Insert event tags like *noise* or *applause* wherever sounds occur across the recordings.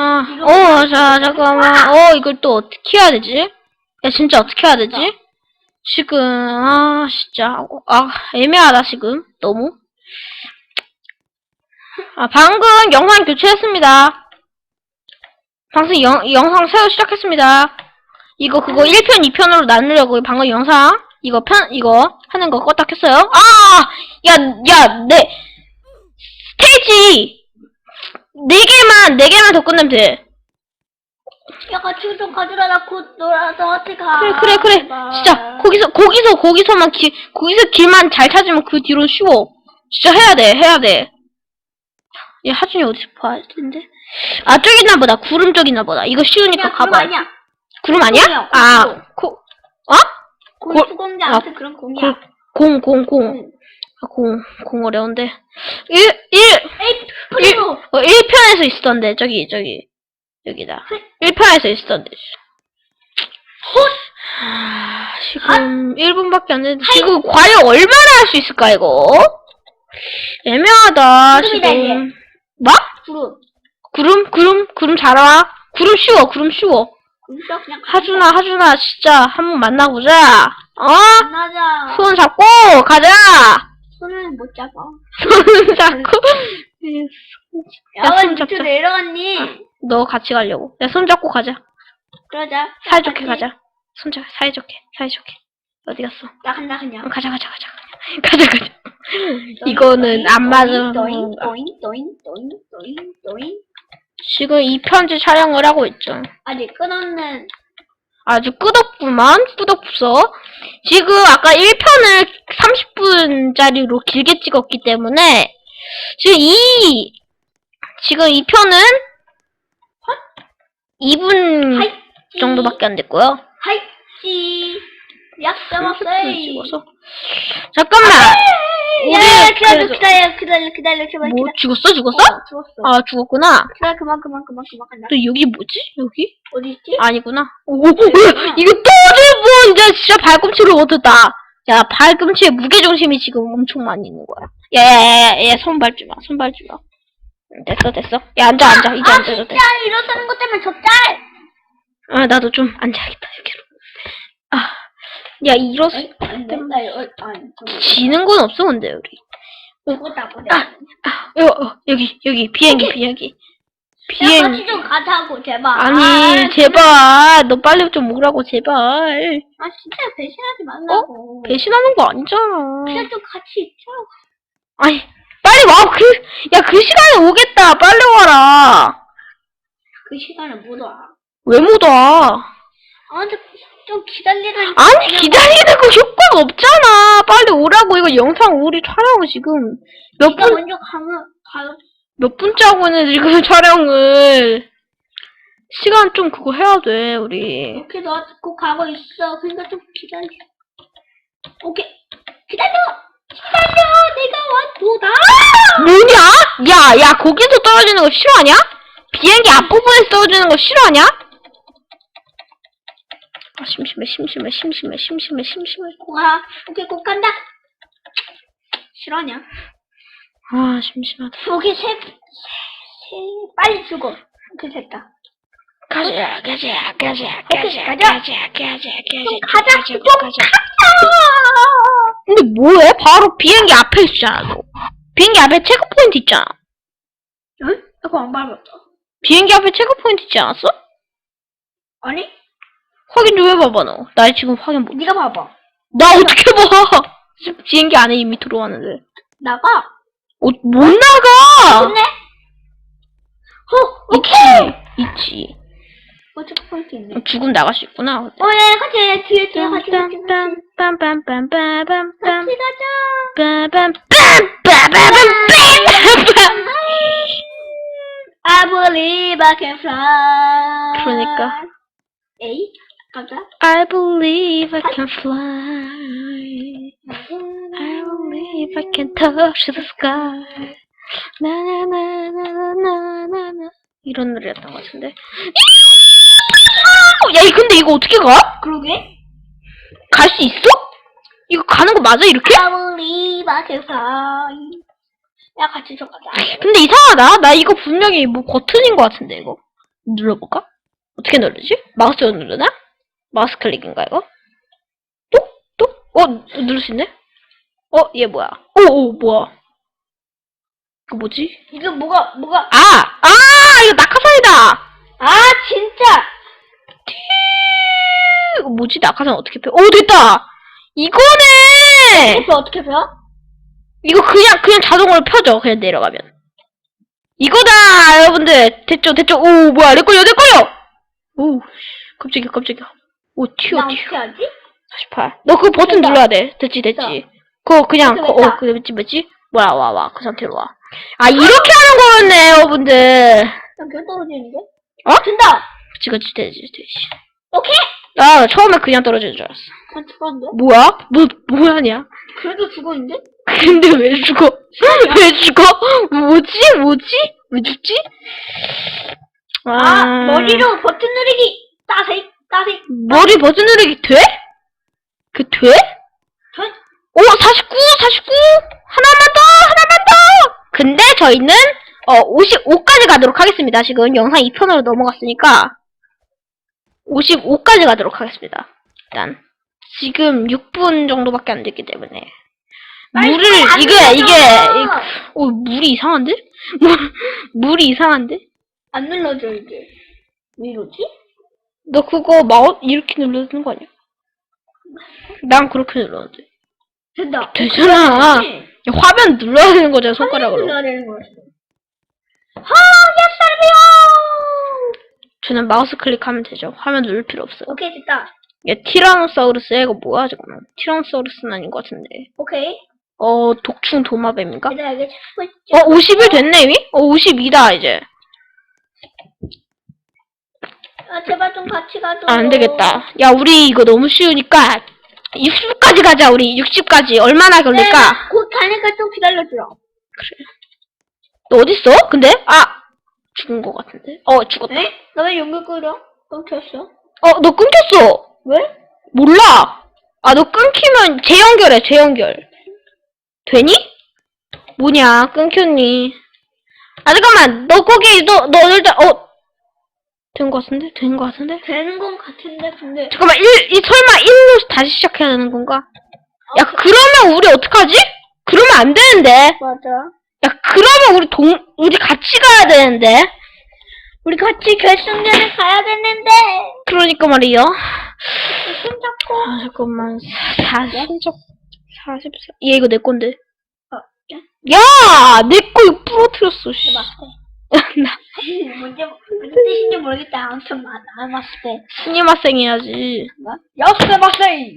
아, 어, 자, 잠깐만. 어, 이걸 또 어떻게 해야 되지? 야, 진짜 어떻게 해야 되지? 지금, 아, 진짜. 아, 애매하다, 지금. 너무. 아, 방금 영상 교체했습니다. 방금 영, 영상 새로 시작했습니다. 이거, 그거 1편, 2편으로 나누려고 방금 영상, 이거 편, 이거 하는 거 껐다 켰어요. 아! 야, 야, 내, 스테이지! 네 개만, 네 개만 더 끝내면 돼. 야, 같이 좀 가주라. 나곧 놀아. 너한테 가. 그래, 그래, 그래. 진짜, 거기서, 거기서, 거기서만 길, 거기서 길만 잘 찾으면 그 뒤로 쉬워. 진짜 해야 돼, 해야 돼. 얘 하준이 어디서 봐야 텐데? 아, 저기 있나 보다. 구름 쪽이나 보다. 이거 쉬우니까 가봐. 아니야. 구름 아니야? 아, 공이고. 고, 어? 공 골- 수공자 아, 그런 공이야. 공, 공, 공. 응. 아, 공, 공 어려운데. 1, 1, 에이, 그리고 어, 1편에서 있었던데, 저기, 저기. 여기다. 1편에서 있었던데. 아, 지금 1분밖에 안 됐는데, 지금 과연 얼마나 할 수 있을까, 이거? 애매하다, 구름이다, 지금. 뭐? 구름. 구름? 구름? 구름 잘 와. 구름 쉬워, 구름 쉬워. 그냥 하준아, 하준아, 진짜 한번 만나보자. 어? 만나자. 손 잡고, 가자! 손을 못 잡아. 손 잡고. 야, 야, 왜손 밑으로 잡자. 내려갔니? 너 같이 가려고. 야, 손 잡고 가자. 그러자. 사이좋게. 가자. 손 잡, 사이좋게, 사이좋게. 어디 갔어? 나 간다 응, 그냥. 가자, 가자, 가자. *laughs* 가자, 가자. 이거는 안 맞은 또잉 건가? 또잉 또잉 또잉 또잉 또잉. 지금 2편지 촬영을 하고 있죠. 아직 끊었는 아주 끄덕구만, 끄덕부서. 지금 아까 1편을 30분짜리로 길게 찍었기 때문에, 지금 이, 지금 2편은 2분 하이찌 정도밖에 안 됐고요. 하이찌 약 30분을 잡았어요. 찍어서. 잠깐만! 우리 야, 기다려, 그래도- 기다려, 기다려, 기다려, 제발, 뭐, 기다려. 죽었어? 죽었어? 어, 죽었어. 아, 죽었구나. 기다려, 그만, 그만, 그만, 그만, 간다. 또 여기 뭐지? 여기? 어디 있지? 아니구나. 오, 오, 오, 이거 또질본 이제 진짜 발꿈치를 얻었다. 야, 발꿈치에 무게중심이 지금 엄청 많이 있는 거야. 야, 야, 야, 야, 야, 손 밟지 마, 손 밟지 마. 응, 됐어, 됐어. 야, 앉아, 앉아. 이제 아, 앉아도 돼. 진짜 이러다는 것 때문에 저 짤! 아, 나도 좀 앉아야겠다, 여기로. 아, 야, 이러, 아니, 안 돼. 나 이거, 아니, 저거. 지는 건 없어, 근데, 우리. 죽었다, 보자. 아, 아, 어, 어, 여기, 여기, 비행기, 비행기. 야, 같이 비행기. 좀 가자고, 제발. 아니, 아, 제발. 너 빨리 좀 오라고, 제발. 아, 진짜 배신하지 말라고. 배신하는 거 아니잖아. 그냥 좀 같이 있자고. 아니, 빨리 와. 그, 야, 그 시간에 오겠다. 빨리 와라. 그 시간에 못 와. 왜 못 와? 아, 근데 좀 기다리라니. 아니, 기다리는 거 효과가 없잖아. 빨리 오라고. 이거 영상 우리 촬영 지금 몇 네가 분, 먼저 가면, 가, 몇 분째 하고 있는 지금 *laughs* 촬영을. 시간 좀 그거 해야 돼, 우리. 오케이, 너꼭 가고 있어. 그러니까 좀 기다려. 오케이. 기다려! 기다려! 내가 왔도다! 뭐냐? 야, 야, 거기서 떨어지는 거 싫어하냐? 비행기 앞부분에서 떨어지는 거 싫어하냐? 아, 심심해, 심심해, 심심해, 심심해, 심심해. 꼭 가. 오케이, 꼭 간다. 싫어하냐? 아, 심심하다. 오케이, 셋, 셋, 셋. 빨리 죽어. 오케이, 됐다. 가자, 가자, 가자, 가자, 가자. 가자, 가자, 좀 가자, 가자, 가자, 좀 가자. 근데 뭐해? 바로 비행기 앞에 있잖아, 너. 비행기 앞에 체크 포인트 있잖아. 응? 나 그거 안 밟았다. 비행기 앞에 체크 포인트 있지 않았어? 아니? 확인 좀 해봐봐, 너. 나 지금 확인 못. 네가 봐봐. 나 어떻게 봐? 지금 비행기 안에 이미 들어왔는데. 나가. 어, 못 나가! 좋네? 어, 있지, 있지. 어, 있네. 죽음 나갈 수 있구나. 어, 야, 같이, 야, 뒤에, 뒤에, 같이, 같이, 같이. 빰빰빰빰빰빰빰빰. I believe I can fly. 그러니까. 에이? I believe I can fly. I believe I can touch the sky. 나나나나나나나 이런 노래였던 것 같은데. 야, 이 근데 이거 어떻게 가? 그러게? 갈 수 있어? 이거 가는 거 맞아 이렇게? I believe I can fly. 야, 같이 좀 가자. 근데 이상하다. 나 이거 분명히 뭐 버튼인 것 같은데 이거. 눌러볼까? 어떻게 누르지? 마우스로 누르나? 마우스 클릭인가, 이거? 또? 또? 어, 누를 수 있네? 어, 얘 뭐야? 오, 오, 뭐야? 이거 뭐지? 이거 뭐가, 뭐가, 아! 아! 이거 낙하산이다! 아, 진짜! 이거 뭐지? 낙하산 어떻게 펴? 오, 됐다! 이거네! 이거 어떻게 펴? 이거 그냥, 그냥 자동으로 펴져. 그냥 내려가면. 이거다! 여러분들. 됐죠, 됐죠? 오, 뭐야. 내 걸려, 내 걸려! 오, 깜짝이야, 깜짝이야. 오, 튀어, 나 튀어. 어떻게 하지? 48. 너 그 버튼 됐다. 눌러야 돼. 됐지, 됐지. 됐다. 그거 그냥, 됐다, 그, 됐다. 어, 그, 됐지, 됐지? 와, 와, 와. 그 상태로 와. 아, 이렇게 하는 거였네, 여러분들. 나별 떨어지는데? 어? 된다! 그치, 그치, 되지, 되지. 오케이! 나 처음에 그냥 떨어지는 줄 알았어. 난 죽었는데? 뭐야? 뭐, 뭐 하냐? 그래도 죽었는데? 근데 왜 죽어? 왜 죽어? 뭐지? 뭐지? 왜 죽지? 아, 머리로 버튼 누르기! 따색, 따색. 머리 버튼 누르기 돼? 그 돼? 돼? 오, 49, 49! 하나만 더! 하나만 더! 근데 저희는, 어, 55까지 가도록 하겠습니다. 지금 영상 2편으로 넘어갔으니까, 55까지 가도록 하겠습니다. 일단. 지금 6분 정도밖에 안 됐기 때문에. 물을, 안 이게! 이게, 어, 물이 이상한데? *laughs* 물, 물이 이상한데? 안 눌러져, 이제. 왜 이러지? 너 그거 마우 이렇게 눌러주는 거 아니야? 난 그렇게 눌렀는데. 된다. 되잖아. 네. 야, 화면 눌러야 되는 거잖아, 손가락으로. 손가락으로. 눌러야 되는 거였어. 저는 마우스 클릭하면 되죠. 화면 누를 필요 없어요. 오케이, 됐다. 야, 티라노사우루스야, 이거 뭐야, 잠깐만. 티라노사우루스는 아닌 것 같은데. 오케이. 어, 독충 도마뱀인가? 얘들아, 이게 찾고? 어, 50일 됐네, 이미? 어, 52다, 이제. 아, 제발 좀 같이 가줘. 아, 안 되겠다. 야, 우리 이거 너무 쉬우니까, 60까지 가자, 우리. 60까지. 얼마나 걸릴까? 네, 곧 가니까 좀 기다려주라. 너 어딨어? 근데? 아! 죽은 것 같은데? 어, 죽었다. 에? 너왜 연결 끌어? 끊겼어? 어, 너 끊겼어! 왜? 몰라. 아, 너 끊기면 재연결해, 재연결. 되니? 뭐냐, 끊겼니? 아, 잠깐만. 너 거기, 너, 너 일단, 어. 된거 같은데? 된거 같은데? 되는 건 같은데, 근데. 잠깐만, 1, 이, 설마 1로 다시 시작해야 되는 건가? 야, 그러면 우리 어떡하지? 그러면 안 되는데. 맞아. 야, 그러면 우리 동, 우리 같이 가야 되는데. 우리 같이 결승전에 가야 되는데. 그러니까 말이요. 손잡고. 아, 잠깐만. 40적, 44. 얘 이거 내 건데. 어, 야! 내 거 이거 부러뜨렸어, 씨. 맞대. 나, 뭔지, 무슨 뜻인지 모르겠다. 아무튼 맞아. 맞을 때. 스니마생 해야지. 역세 맞세!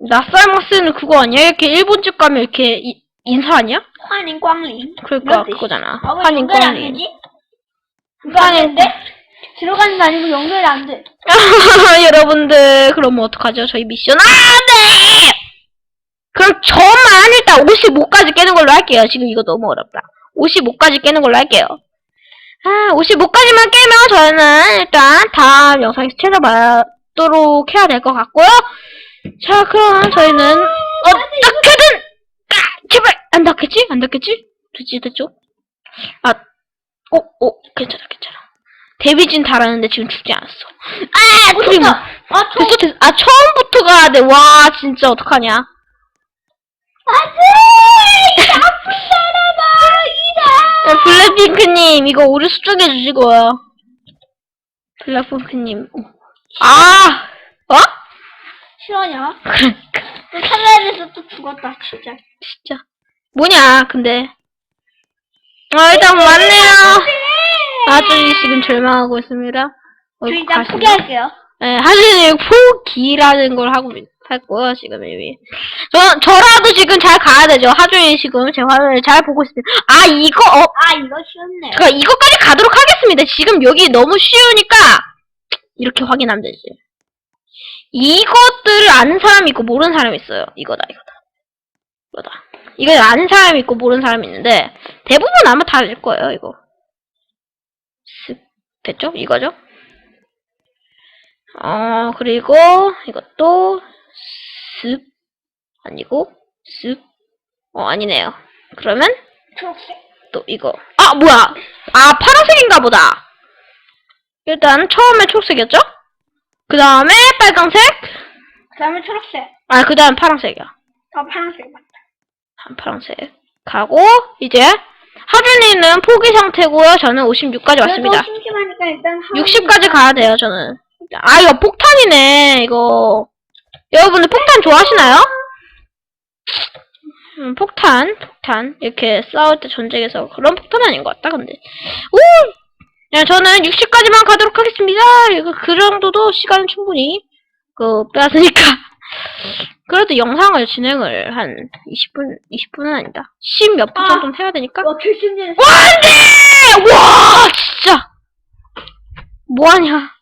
나쌀마스는 그거 아니야? 이렇게 일본집 가면 이렇게 이- 인사하냐? 환인 꽝링. 그러니까 뜻이. 그거잖아. 아, 왜 환인 연결이 안 꽝리. 되지? 그거 안 되는데? 들어가는 게 아니고 연결이 안 돼. *laughs* 여러분들, 그럼 어떡하죠? 저희 미션 안 돼! 그럼 저만 일단 55까지 깨는 걸로 할게요. 지금 이거 너무 어렵다. 55까지 깨는 걸로 할게요. 아, 55까지만 깨면 저는 일단 다음 영상에서 찾아봐도록 해야 될 것 같고요. 자, 그럼 저희는 어떻게든 아, 제발 안 닿겠지? 안 닿겠지? 됐지, 됐죠? 아, 오, 오, 괜찮아, 괜찮아. 데뷔진 달았는데 지금 죽지 않았어. 아, 어. 됐다. 아, 저, 됐어, 됐어. 아, 처음부터 가야 돼. 와, 진짜 어떡하냐. 안 돼! 이 나쁜 사람아! 야, 블랙핑크님, 이거 우리 수정해 주시고요. 블랙핑크님. 아! 어? 싫어냐? 또 탈라에서 또 죽었다, 진짜. 진짜. 뭐냐, 근데. 아, 일단 맞네요. 아주이 지금 절망하고 있습니다. 저 어이구, 일단 가시네. 포기할게요. 네, 하진이 포기라는 걸 하고 했고요, 지금 이미. 저, 저라도 지금 잘 가야 되죠. 하준이 지금 제 화면을 잘 보고 있습니다. 아, 이거, 어, 아, 이거 쉬웠네. 제가 이거까지 가도록 하겠습니다. 지금 여기 너무 쉬우니까, 이렇게 확인하면 되지. 이것들을 아는 사람이 있고 모르는 사람이 있어요. 이거다, 이거다. 이거다. 이거 아는 사람이 있고 모르는 사람이 있는데, 대부분 아마 다 알 거예요, 이거. 쓱, 됐죠? 이거죠? 어, 그리고, 이것도, 쓱, 아니고, 쓱, 어, 아니네요. 그러면, 초록색. 또 이거. 아, 뭐야! 아, 파란색인가 보다! 일단 처음에 초록색이었죠? 그 다음에 빨강색, 그 다음에 초록색. 아, 그 다음 파란색이야. 아, 파란색 맞다. 한 파란색. 가고, 이제, 하준이는 포기 상태고요. 저는 56까지 왔습니다. 그래도 심심하니까 일단 60까지 가야 돼요, 저는. 아, 이거 폭탄이네, 이거. 여러분들 폭탄 좋아하시나요? 음, 폭탄, 폭탄. 이렇게 싸울 때 전쟁에서 그런 폭탄 아닌 것 같다, 근데. 오! 야, 저는 60까지만 가도록 하겠습니다. 이거 그 정도도 시간은 충분히, 그, 빼앗으니까. *laughs* 그래도 영상을 진행을 한 20분, 20분은 아니다. 10 몇분 아. 정도는 해야 되니까. 와, 결승전. 와, 안 돼! 와, 진짜! 뭐하냐.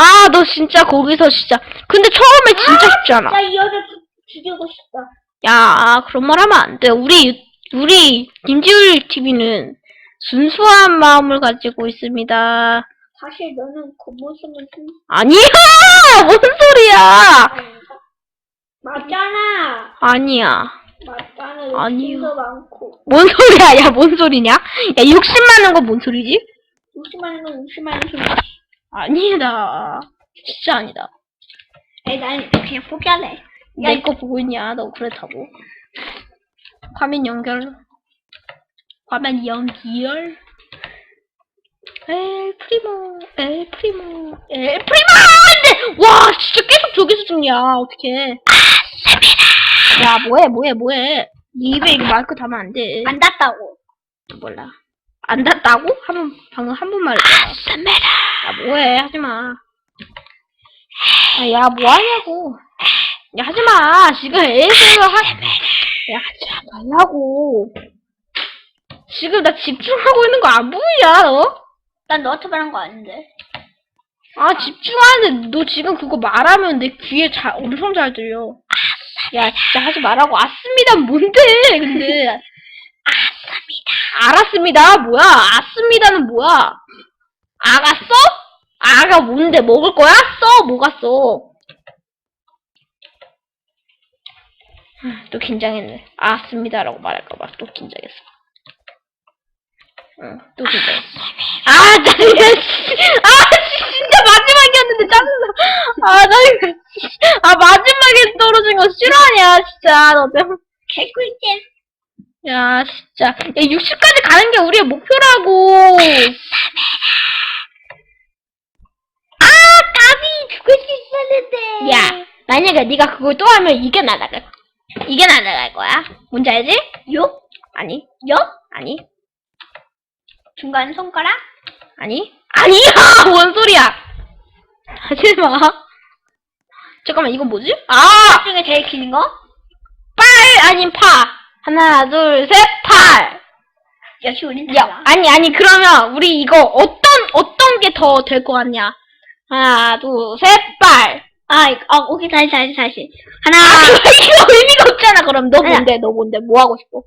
아, 너 진짜 거기서 진짜. 근데 처음에 진짜 쉽지 않아. 나 이 여자 죽- 죽이고 싶다. 야, 그런 말 하면 안 돼. 우리, 우리, 김지율 TV는 순수한 마음을 가지고 있습니다. 사실 너는 그 모습은 좀 아니야! *laughs* 뭔 소리야! 맞잖아. 아니야. 맞잖아. 아니요. 욕심도 많고. 뭔 소리야? 야, 뭔 소리냐? 야, 욕심 많은 건 뭔 소리지? 욕심하는 건 욕심하는 소리. 아니다. 진짜 아니다. 에이, 난 그냥 포기할래. 내거 보고 있냐? 너 그렇다고. 화면 연결. 화면 연결. 엘 프리모, 엘 프리모, 엘 프리모! 안 돼! 와, 진짜 계속 저기서 죽냐. 어떡해. 야, 뭐해, 뭐해, 뭐해. 네 입에 이거 마이크 담으면 안 돼. 안 닿다고. 몰라. 안 닿다고? 한 번, 방금 한 번 말했잖아. 야, 뭐해. 하지 마. 아, 야, 뭐 하냐고. 야, 하지 마. 지금 ASMR 하, 야, 하지 말라고. 지금 나 집중하고 있는 거 안 보이냐, 너? 난 너한테 말한 거 아닌데. 아, 집중하는데 너 지금 그거 말하면 내 귀에 잘, 엄청 잘 들려. 야, 진짜 하지 말라고. 아습니다 뭔데, 근데. 아습니다. 알았습니다. 뭐야? 아습니다는 뭐야? 알았어? 아가 뭔데? 먹을 거야? 써? 뭐가 써? 아, 또 긴장했네. 아습니다라고 말할까봐 또 긴장했어. 응, 또 긴장했어. 아, 짜증나. 씨. 아, 씨, 진짜 마지막이었는데 짜증나. 아, 짜증나. 씨. 아, 마지막에 떨어진 거 싫어하냐, 진짜. 너 때문에. 개꿀잼. 야, 진짜. 야, 60까지 가는 게 우리의 목표라고. 아, 까비 죽을 수 있었는데. 야, 만약에 네가 그걸 또 하면 이게 날아갈. 이게 날아갈 거야. 뭔지 알지? 욕? 아니, 욕? 아니, 중간 손가락? 아니, 아니야! *laughs* 뭔 소리야! 하지 마. 잠깐만, 이건 뭐지? 아! 중에 제일 긴 거? 빨 아닌 파. 하나, 둘, 셋, 팔. 역시 우린 야, 달라. 아니, 아니, 그러면 우리 이거 어떤, 어떤 게 더 될 것 같냐? 하나, 둘, 셋, 빨. 아, 아, 오케이, 다시, 다시, 다시. 아, 하나, 이거 의미가 없잖아, 그럼. 너 아니야. 뭔데, 너 뭔데, 뭐 하고 싶어?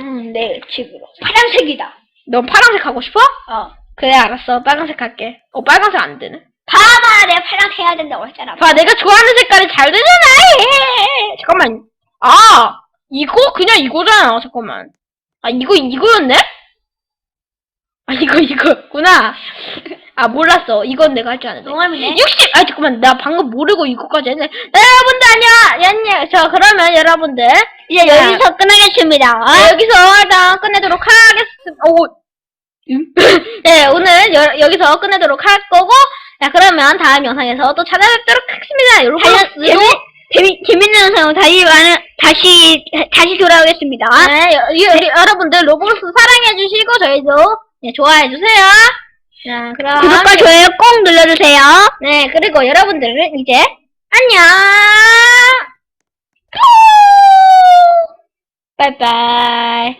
음, 내 집으로. 파란색이다. 넌 파란색 하고 싶어? 어. 그래, 알았어. 빨간색 할게. 어, 빨간색 안 되네. 봐봐, 내가 파란색 해야 된다고 했잖아. 봐, 내가 좋아하는 색깔이 잘 되잖아! 예. 잠깐만. 아! 이거? 그냥 이거잖아, 잠깐만. 아, 이거, 이거였네? 아, 이거, 이거였구나. 아, 몰랐어. 이건 내가 할 줄 아는데. 농담이네. 60! 아, 잠깐만. 나 방금 모르고 이거까지 했네. 네, 여러분들, 안녕! 안녕! 자, 그러면 여러분들. 이제 자, 여기서 끝나겠습니다. 아, 여기서 일단 끝내도록 하겠습니다. 오, 음? *laughs* 네, 오늘 여, 여기서 끝내도록 할 거고, 자, 그러면 다음 영상에서 또 찾아뵙도록 하겠습니다. 여러분, 재미, 재미, 재밌는 영상으로 다시, 많은, 다시, 다시 돌아오겠습니다. 네, 여, 여, 여러분들 로봇스 사랑해주시고, 저희도 네, 좋아해주세요. 자, 그럼. 구독과 좋아요 꼭 눌러주세요. 네, 그리고 여러분들은 이제, 안녕! 빠이빠이.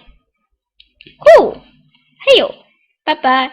후! 헤요! 빠이빠이.